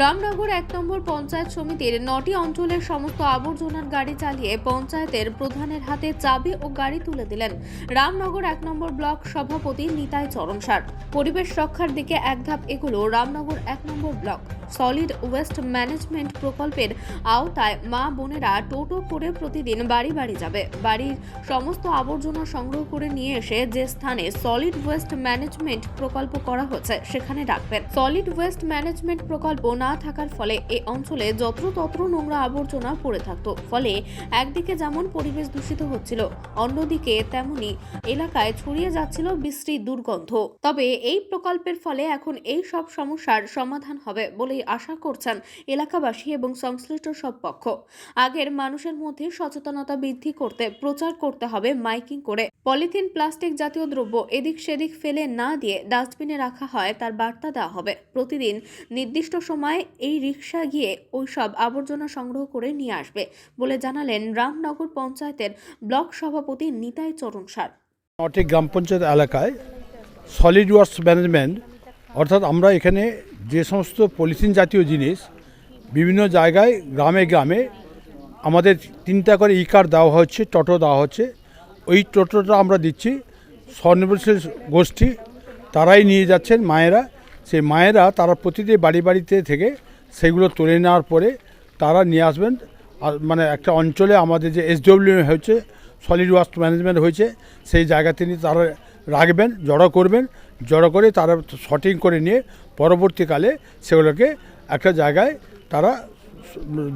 রামনগর এক নম্বর পঞ্চায়েত সমিতির নটি অঞ্চলের সমস্ত আবর্জনার গাড়ি চালিয়ে পঞ্চায়েতের প্রধানের হাতে চাবি ও গাড়ি তুলে দিলেন রামনগর এক নম্বর ব্লক সভাপতি নিতাই চরণ সার পরিবেশ রক্ষার দিকে এক ধাপ এগুলো রামনগর এক নম্বর ব্লক। সলিড ওয়েস্ট ম্যানেজমেন্ট প্রকল্পের আওতায় মা বোনেরা টোটো করে প্রতিদিন বাড়ি বাড়ি যাবে। বাড়ির সমস্ত আবর্জনা সংগ্রহ করে নিয়ে এসে যে স্থানে সলিড ওয়েস্ট ম্যানেজমেন্ট প্রকল্প করা হচ্ছে, সেখানে রাখবেন সলিড ওয়েস্ট ম্যানেজমেন্ট প্রকল্প না থাকার ফলে এই অঞ্চলে যত্রতত্র নোংরা আবর্জনা পড়ে থাকতো। ফলে একদিকে যেমন পরিবেশ দূষিত হচ্ছিল, অন্যদিকে তেমনি এলাকায় ছড়িয়ে যাচ্ছিল বিশ্রী দুর্গন্ধ। তবে এই প্রকল্পের ফলে এখন এই সব সমস্যার সমাধান হবে বলেই আশা করছেন এলাকাবাসী এবং সংশ্লিষ্ট সব পক্ষ। আগের মানুষের মধ্যে সচেতনতা বৃদ্ধি করতে প্রচার করতে হবে মাইকিং করে। পলিথিন, প্লাস্টিক জাতীয় দ্রব্য এদিক সেদিক ফেলে না দিয়ে ডাস্টবিনে রাখা হয়, তার বার্তা দেওয়া হবে। প্রতিদিন নির্দিষ্ট সময়ে এই রিক্সা গিয়ে ওই সব আবর্জনা সংগ্রহ করে নিয়ে আসবে বলে জানালেন রামনগর পঞ্চায়েতের ব্লক সভাপতি নিতাই চরণ সার। নটি গ্রাম পঞ্চায়েত এলাকায় সলিড ওয়াস্ট ম্যানেজমেন্ট অর্থাৎ আমরা এখানে যে সমস্ত পলিথিন জাতীয় জিনিস বিভিন্ন জায়গায়, গ্রামে গ্রামে আমাদের তিনটা করে ই কার্ড দেওয়া হচ্ছে, টোটো দেওয়া হচ্ছে। ওই টোটোটা আমরা দিচ্ছি স্বনির্ভরশীল গোষ্ঠী তারাই নিয়ে যাচ্ছেন মায়েরা। সেই মায়েরা তারা প্রতিটি বাড়ি বাড়িতে থেকে সেগুলো তুলে নেওয়ার পরে তারা নিয়ে আসবেন। মানে একটা অঞ্চলে আমাদের যে এসডব্লিউ হয়েছে সলিড ওয়াস্ট ম্যানেজমেন্ট হয়েছে, সেই জায়গা তিনি তারা রাখবেন জড়ো করবেন জড়ো করে তারা শটিং করে নিয়ে পরবর্তীকালে সেগুলোকে একটা জায়গায় তারা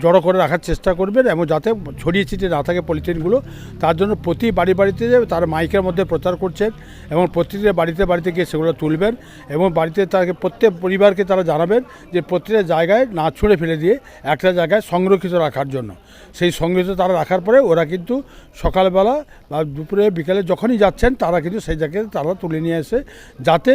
জড়ো করে রাখার চেষ্টা করবেন এবং যাতে ছড়িয়ে ছিটিয়ে না থাকে পলিথিনগুলো, তার জন্য প্রতি বাড়ি বাড়িতে তারা মাইকের মধ্যে প্রচার করছেন এবং প্রতিটি বাড়িতে বাড়িতে গিয়ে সেগুলো তুলবেন এবং বাড়িতে তাকে প্রত্যেক পরিবারকে তারা জানাবেন যে প্রতিটা জায়গায় না ছুঁড়ে ফেলে দিয়ে একটা জায়গায় সংরক্ষিত রাখার জন্য। সেই সংরক্ষিত তারা রাখার পরে ওরা কিন্তু সকালবেলা বা দুপুরে, বিকালে যখনই যাচ্ছেন, তারা কিন্তু সেই জায়গায় তারা তুলে নিয়ে এসে যাতে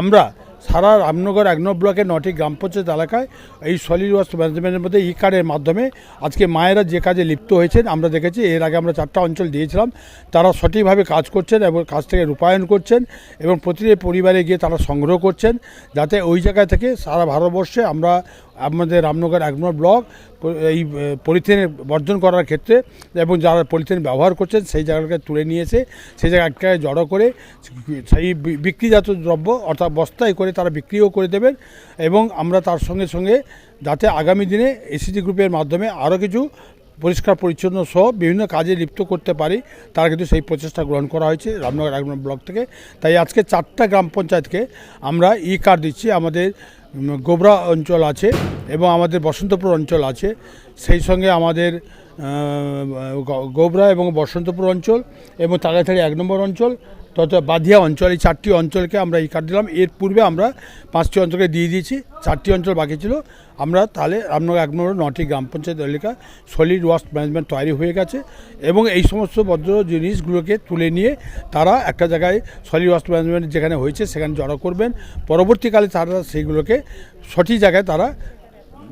আমরা সারা রামনগর এক নম্বর ব্লকের নটি গ্রাম পঞ্চায়েত এলাকায় এই সলিড ওয়াস্ট ম্যানেজমেন্টের মধ্যে ই কার্ডের মাধ্যমে আজকে মায়েরা যে কাজে লিপ্ত হয়েছেন, আমরা দেখেছি, এর আগে আমরা চারটা অঞ্চল দিয়েছিলাম, তারা সঠিকভাবে কাজ করছেন এবং কাজ থেকে রূপায়ণ করছেন এবং প্রতিটি পরিবারে গিয়ে তারা সংগ্রহ করছেন, যাতে ওই জায়গা থেকে সারা ভারতবর্ষে আমরা আমাদের রামনগর এক নম্বর ব্লক এই পলিথিন বর্জন করার ক্ষেত্রে এবং যারা পলিথিন ব্যবহার করছেন সেই জায়গাটাকে তুলে নিয়েছে। সেই জায়গা এক জায়গায় জড়ো করে সেই বিক্রিজাত দ্রব্য অর্থাৎ বস্তায় করে তারা বিক্রিও করে দেবেন এবং আমরা তার সঙ্গে সঙ্গে যাতে আগামী দিনে এসিজি গ্রুপের মাধ্যমে আরও কিছু পরিষ্কার, পরিচ্ছন্ন সহ বিভিন্ন কাজে লিপ্ত করতে পারি, তার কিন্তু সেই প্রচেষ্টা গ্রহণ করা হয়েছে রামনগর এক ব্লক থেকে। তাই আজকে চারটা গ্রাম পঞ্চায়েতকে আমরা ই কার্ড দিচ্ছি, আমাদের গোবরা অঞ্চল আছে এবং আমাদের বসন্তপুর অঞ্চল আছে। সেই সঙ্গে আমাদের গোবরা এবং বসন্তপুর অঞ্চল এবং তাড়াতাড়ি এক নম্বর অঞ্চল। তত বাধিয়া অঞ্চল, এই চারটি অঞ্চলকে আমরা এই কার্ড দিলাম। এর পূর্বে আমরা পাঁচটি অঞ্চলকে দিয়ে দিয়েছি। চারটি অঞ্চল বাকি ছিল। আমরা তাহলে রামনগর এক নম্বর, নটি গ্রাম পঞ্চায়েত এলাকা সলিড ওয়াস্ট ম্যানেজমেন্ট তৈরি হয়ে গেছে এবং এই সমস্ত বজ্র জিনিসগুলোকে তুলে নিয়ে তারা একটা জায়গায় সলিড ওয়াস্ট ম্যানেজমেন্ট যেখানে হয়েছে সেখানে জড়ো করবেন। পরবর্তীকালে তারা সেইগুলোকে সঠিক জায়গায় তারা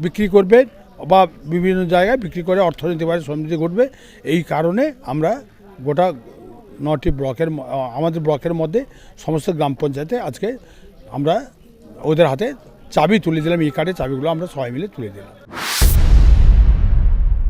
বিক্রি করবেন বা বিভিন্ন জায়গায় বিক্রি করে অর্থনীতিভাবে সমৃদ্ধি ঘটবে। এই কারণে আমরা গোটা নটি ব্লকের আমাদের ব্লকের মধ্যে সমস্ত গ্রাম পঞ্চায়েতে আজকে আমরা ওদের হাতে চাবি তুলে দিলাম এই কার্ডের চাবিগুলো আমরা সবাই মিলে তুলে দিলাম।